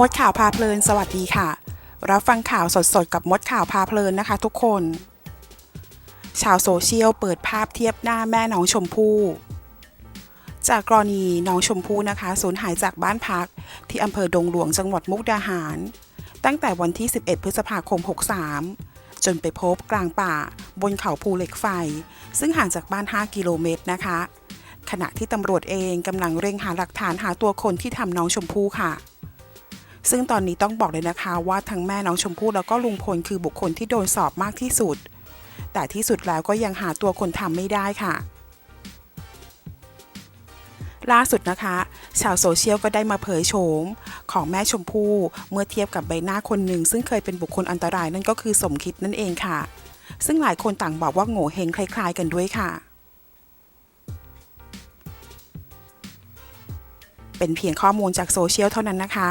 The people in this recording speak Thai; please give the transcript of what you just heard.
มดข่าวพาเพลิน สวัสดีค่ะ รับฟังข่าวสดๆ กับมดข่าวพาเพลินนะคะทุกคน ชาวโซเชียลเปิดภาพเทียบหน้าแม่น้องชมพู่ จากกรณีน้องชมพู่นะคะสูญหายจากบ้านพัก ที่อำเภอดงหลวงจังหวัดมุกดาหาร ตั้งแต่วันที่ 11 พฤษภาคม 63 จนไปพบกลางป่า บนเขาภูเหล็กไฟ ซึ่งห่างจากบ้าน 5 กิโลเมตรนะคะ ขณะที่ตำรวจเองกำลังเร่งหาหลักฐานหาตัวคนที่ทำน้องชมพู่ค่ะ ซึ่งตอนนี้ต้องบอกเลยนะคะว่าทั้งแม่น้องชมพู่แล้วก็ลุงพลคือบุคคลที่โดนสอบมากที่สุด แต่ที่สุดแล้วก็ยังหาตัวคนทำไม่ได้ค่ะล่าสุดนะคะ ชาวโซเชียลก็ได้มาเผยโฉมของแม่ชมพู่เมื่อเทียบกับใบหน้าคนหนึ่ง ซึ่งเคยเป็นบุคคลอันตรายนั่นก็คือสมคิดนั่นเองค่ะ ซึ่งหลายคนต่างบอกว่าโง่เฮงคล้าย ๆ กันด้วยค่ะ เป็นเพียงข้อมูลจากโซเชียลเท่านั้นนะคะ